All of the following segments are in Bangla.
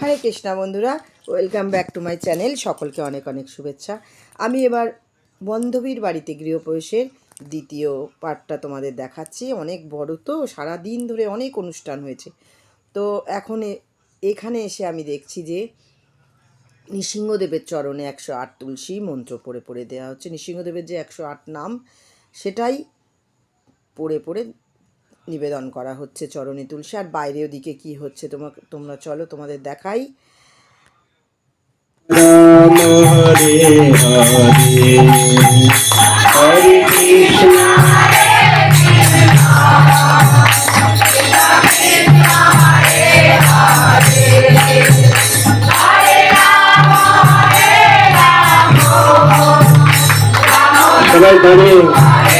হরে কৃষ্ণা বন্ধুরা welcome back to my channel সকলকে অনেক অনেক শুভেচ্ছা। আমি এবার বন্ধবীর বাড়িতে গৃহপ্রবেশের দ্বিতীয় পার্টটা তোমাদের দেখাচ্ছি। অনেক বড় তো সারা দিন ধরে অনেক অনুষ্ঠান হয়েছে। তো এখন এখানে এসে আমি দেখছি যে নৃসিংহদেবের চরণে একশো আট তুলসী মন্ত্র পড়ে পড়ে দেওয়া হচ্ছে। নৃসিংহদেবের যে একশো আট নাম, সেটাই পড়ে পড়ে নিবেদন করা হচ্ছে চরণী তুলসী আর বাইরে ওদিকে কি হচ্ছে তোমাকে তোমরা চলো তোমাদের দেখাই হরে হরে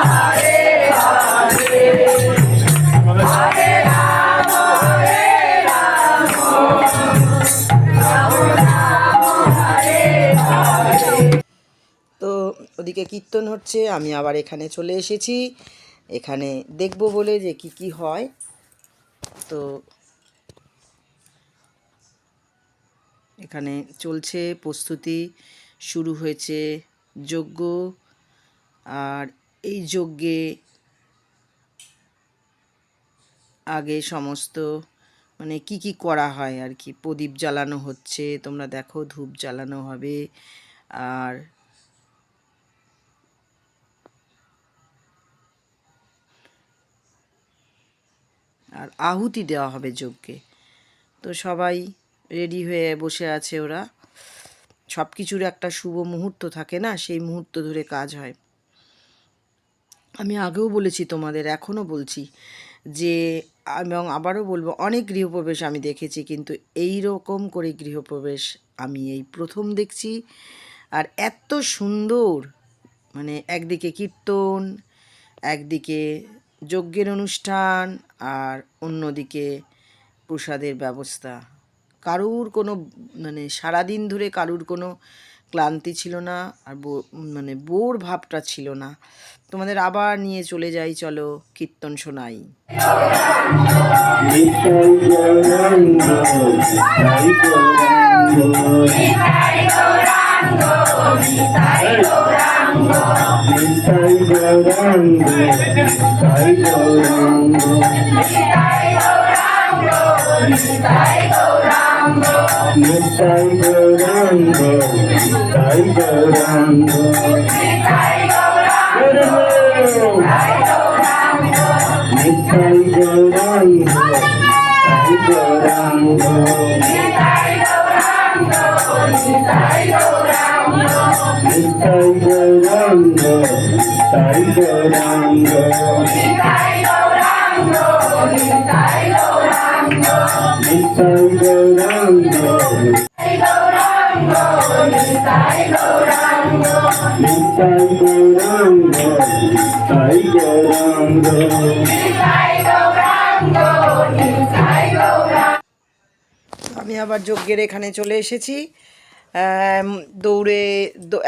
ওদিকে কীর্তন হচ্ছে, আমি আবার এখানে চলে এসেছি। এখানে দেখব বলে যে কি কি হয়। তো এখানে চলছে, প্রস্তুতি শুরু হয়েছে যজ্ঞ। আর এই যজ্ঞে আগে সমস্ত মানে কি কি করা হয় আর কি? প্রদীপ জ্বালানো হচ্ছে, তোমরা দেখো ধূপ জ্বালানো হবে। আর আর আহুতি দেওয়া হবে যজ্ঞে তো সবাই রেডি হয়ে বসে আছে ওরা। সব কিছুর একটা শুভ মুহূর্ত থাকে না, সেই মুহূর্ত ধরে কাজ হয়। আমি আগেও বলেছি তোমাদের, এখনও বলছি যে, এবং আবারও বলব, অনেক গৃহপ্রবেশ আমি দেখেছি, কিন্তু এই রকম করে গৃহপ্রবেশ আমি এই প্রথম দেখছি। আর এত সুন্দর মানে একদিকে কীর্তন, একদিকে যজ্ঞের অনুষ্ঠান আর অন্যদিকে প্রসাদের ব্যবস্থা। কারুর কোনো মানে সারাদিন ধরে কারুর কোনো ক্লান্তি ছিল না আর মানে বোর ভাবটা ছিল না। তোমাদের আবার নিয়ে চলে যাই, চলো কীর্তন শোনাই। গৌরাঙ্গ নিতাই গৌরাঙ্গ নিতাই গৌরাঙ্গ নিতাই গৌরাঙ্গ নিতাই গৌরাঙ্গ নিতাই গৌরাঙ্গ নিতাই গৌরাঙ্গ নিতাই গৌরাঙ্গ আমি আবার যজ্ঞের এখানে চলে এসেছি। দৌড়ে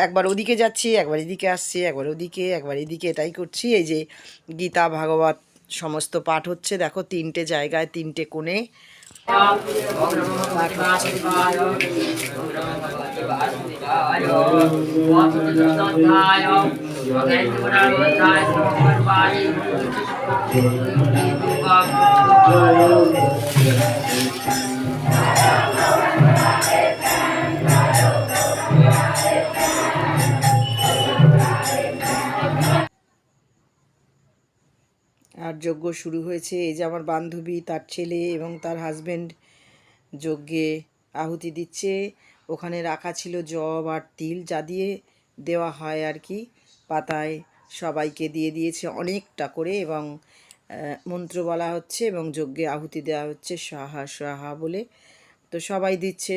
একবার ওদিকে যাচ্ছি, একবার এদিকে আসছি, একবার ওদিকে, একবার এদিকে এটাই করছি। এই যে গীতা, ভাগবত সমস্ত পাঠ হচ্ছে, দেখো তিনটে জায়গায়, তিনটে কোণে। যজ্ঞ শুরু হয়েছে। এই যে আমার বান্ধবী, তার ছেলে এবং তার হাজবেন্ড যজ্ঞে আহুতি দিচ্ছে। ওখানে রাখা ছিল জব আর তিল যা দিয়ে দেওয়া হয় আর কি। পাতায় সবাইকে দিয়ে দিয়েছে অনেকটা করে এবং মন্ত্র বলা হচ্ছে এবং যজ্ঞে আহুতি দেওয়া হচ্ছে সাহা সাহা বলে। তো সবাই দিচ্ছে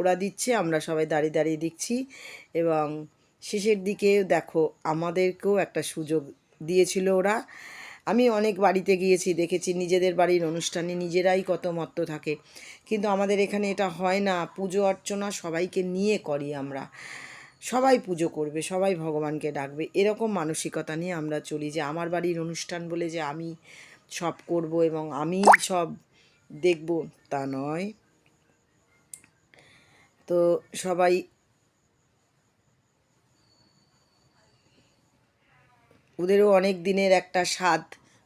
ওরা দিচ্ছে, আমরা সবাই দাঁড়িয়ে দাঁড়িয়ে দিচ্ছি এবং শেষের দিকে দেখো, আমাদেরকেও একটা সুযোগ দিয়েছিল ওরা। আমি অনেক বাড়িতে গিয়েছি, দেখেছি নিজেদের বাড়ির অনুষ্ঠানে নিজেরাই কত মত্ত থাকে। কিন্তু আমাদের এখানে এটা হয় না। পুজো অর্চনা সবাইকে নিয়ে করি আমরা। সবাই পুজো করবে, সবাই ভগবানকে ডাকবে। এরকম মানসিকতা নিয়ে আমরা চলি যে আমার বাড়ির অনুষ্ঠান বলে যে আমি সব করব এবং আমি সব দেখব তা নয়। তো সবাই ওদেরও অনেক দিনের একটা স্বাদ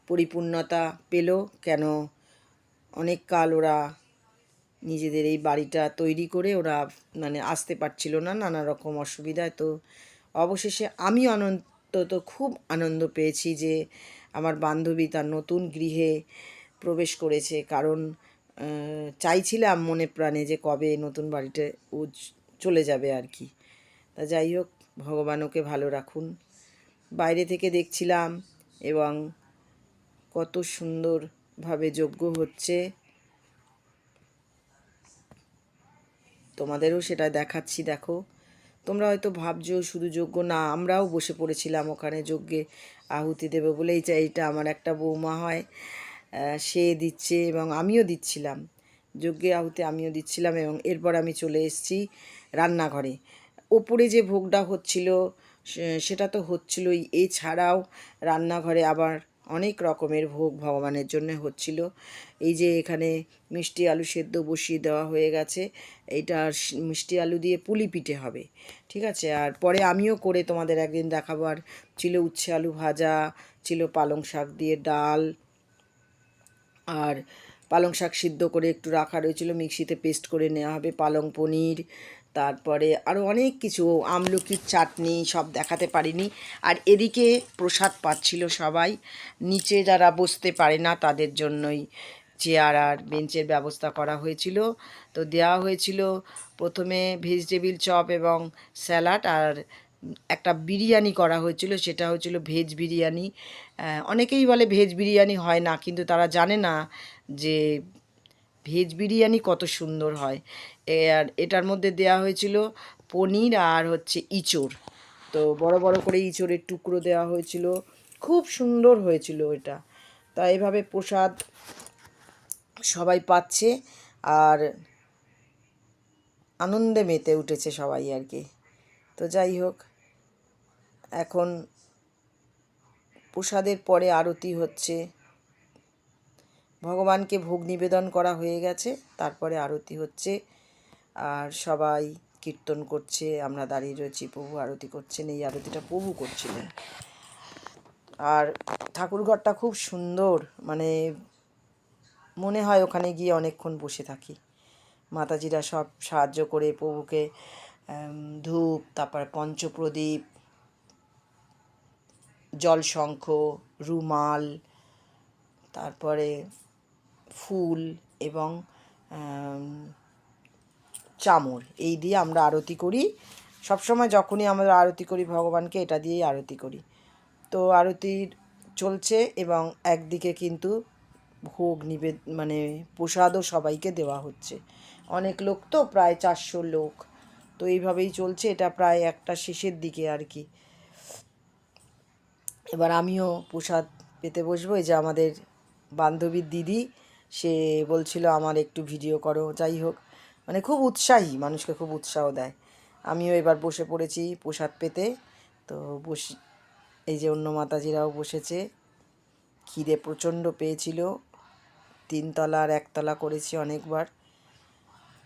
পরিপূর্ণতা পেল কেন অনেক কাল ওরা নিজেদের এই বাড়িটা তৈরি করে ওরা মানে আসতে পারছিল না নানা রকম অসুবিধায়। তো অবশেষে আমি অনন্ত খুব আনন্দ পেয়েছি যে আমার বান্ধবী তার নতুন গৃহে প্রবেশ করেছে। কারণ চাইছিলাম মনে প্রাণে যে কবে নতুন বাড়িতে ও চলে যাবে আর কি। তা যাই হোক, ভগবান ওকে ভালো রাখুন। বাইরে থেকে দেখছিলাম এবং কত সুন্দরভাবে যজ্ঞ হচ্ছে। তোমাদেরও সেটা দেখাচ্ছি, দেখো। তোমরা হয়তো ভাবছ, শুধু যজ্ঞ? না, আমরাও বসে পড়েছিলাম ওখানে যজ্ঞে। আহুতি দেবে বলেই চাই, এটা আমার একটা বৌমা হয় সে দিচ্ছে এবং আমিও দিচ্ছিলাম। যজ্ঞে আহুতি আমিও দিচ্ছিলাম এবং এরপর আমি চলে এসেছি রান্নাঘরে। ওপরে যে ভোগটা হচ্ছিল সেটা তো হচ্ছিলই। এছাড়াও রান্নাঘরে আবার অনেক রকমের ভোগ ভগবানের জন্য হচ্ছিল। এই যে এখানে মিষ্টি আলু সেদ্ধ বসিয়ে দেওয়া হয়ে গেছে। এইটা স- মিষ্টি আলু দিয়ে পুলি পিঠে হবে। ঠিক আছে? আর পরে আমিও করে তোমাদের একদিন দেখাবো। আর ছিল উচ্ছে আলু ভাজা, ছিল পালং শাক দিয়ে ডাল, আর পালং শাক সিদ্ধ করে একটু রাখা রয়েছিল। মিক্সিতে পেস্ট করে নেওয়া হবে পালং পনির, তারপরে আরও অনেক কিছু। আমলকির চাটনি সব দেখাতে পারিনি। আর এদিকে প্রসাদ পাচ্ছিল সবাই। নিচে যারা বসতে পারে না, তাদের জন্যই চেয়ার আর বেঞ্চের ব্যবস্থা করা হয়েছিল। তো দেওয়া হয়েছিল প্রথমে ভেজিটেবিল চপ এবং স্যালাড আর একটা বিরিয়ানি করা হয়েছিল। সেটা হয়েছিল ভেজ বিরিয়ানি। অনেকেই বলে ভেজ বিরিয়ানি হয় না, কিন্তু তারা জানে না যে ভেজ বিরিয়ানি কত সুন্দর হয়। আর এটার মধ্যে দেয়া হয়েছিল পনির আর হচ্ছে ইঁচড়। তো বড় বড় করে ইঁচড়ের টুকরো দেওয়া হয়েছিল। খুব সুন্দর হয়েছিল এটা। তা এভাবে প্রসাদ সবাই পাচ্ছে আর আনন্দে মেতে উঠেছে সবাই আর কি। তো যাই হোক, এখন প্রসাদের পরে আরতি হচ্ছে। ভগবানকে ভোগ নিবেদন করা হয়ে গেছে। তারপরে আরতি হচ্ছে। আর সবাই কীর্তন করছে। আমরা দাঁড়িয়ে রয়েছি। প্রভু আরতি করছেন। এই আরতিটা প্রভু করছিলেন। আর ঠাকুরঘরটা খুব সুন্দর। মানে মনে হয় ওখানে গিয়ে অনেকক্ষণ বসে থাকি। মাতাজিরা সব সাহায্য করে প্রভুকে ধূপ, তারপর পঞ্চপ্রদীপ, জলশঙ্খ, রুমাল, তারপরে ফুল এবং চামর। এই দিয়ে আমরা আরতি করি। সবসময় যখনই আমরা আরতি করি, ভগবানকে এটা দিয়েই আরতি করি। তো আরতির চলছে এবং একদিকে কিন্তু ভোগ নিবেদ মানে প্রসাদও সবাইকে দেওয়া হচ্ছে। অনেক লোক তো, প্রায় চারশো লোক। তো এইভাবেই চলছে, এটা প্রায় একটা শেষের দিকে আর কি। এবার আমিও প্রসাদ পেতে বসবো। এই যে আমাদের বান্ধবীর দিদি সে বলছিল, আমার একটু ভিডিও করো। যাই হোক মানে খুব উৎসাহী, মানুষকে খুব উৎসাহ দেয়। আমিও এবার বসে পড়েছি প্রসাদ পেতে। তো বসি, এই যে অন্য মাতাজিরাও বসেছে। খিদে প্রচণ্ড পেয়েছিল। তিনতলা আর একতলা করেছি অনেকবার।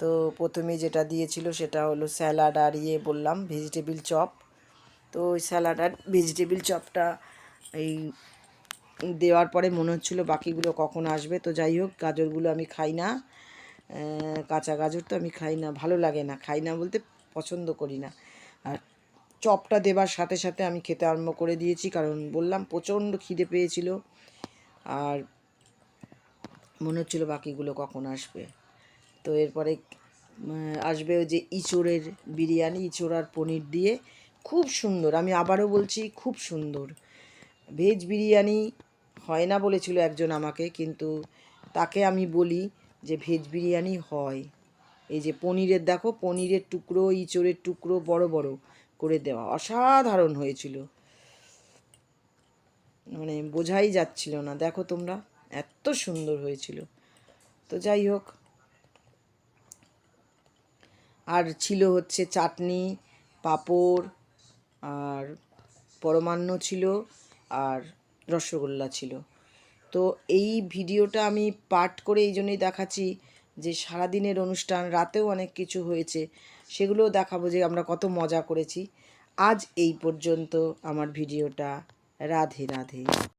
তো প্রথমে যেটা দিয়েছিল সেটা হলো স্যালাড আর ইয়ে বললাম ভেজিটেবিল চপ। তো ওই স্যালাড আর ভেজিটেবিল চপটা এই দেওয়ার পরে মনে হচ্ছিল বাকিগুলো কখন আসবে, তো যাই হোক, গাজরগুলো আমি খাই না। কাঁচা গাজর তো আমি খাই না, ভালো লাগে না, খাই না বলতে পছন্দ করি না। আর চপটা দেবার সাথে সাথে আমি খেতে আরম্ভ করে দিয়েছি, কারণ বললাম প্রচণ্ড খিদে পেয়েছিল। আর মনে হচ্ছিল বাকিগুলো কখন আসবে। তো এরপরে আসবে ওই যে ইঁচড়ের বিরিয়ানি, ইঁচড় আর পনির দিয়ে। খুব সুন্দর, আমি আবারও বলছি খুব সুন্দর। ভেজ বিরিয়ানি হয় না বলেছিল একজন আমাকে, কিন্তু তাকে আমি বলি যে ভেজ বিরিয়ানি হয়। এই যে পনিরের, দেখো, পনিরের টুকরো, ইঁচড়ের টুকরো, বড় বড় করে দেওয়া। অসাধারণ হয়েছিল। মানে বোঝাই যাচ্ছিল না। দেখো তোমরা, এত সুন্দর হয়েছিল। তো যাই হোক। আর ছিল হচ্ছে চাটনি, পাঁপড়, আর পরমান্ন ছিল, আর রসগোল্লা ছিল। তো এই ভিডিওটা আমি পার্ট করে এই জন্যই দেখাচ্ছি যে সারাদিনের অনুষ্ঠান, রাতেও অনেক কিছু হয়েছে, সেগুলোও দেখাবো যে আমরা কত মজা করেছি। আজ এই পর্যন্ত আমার ভিডিওটা। রাধে রাধে।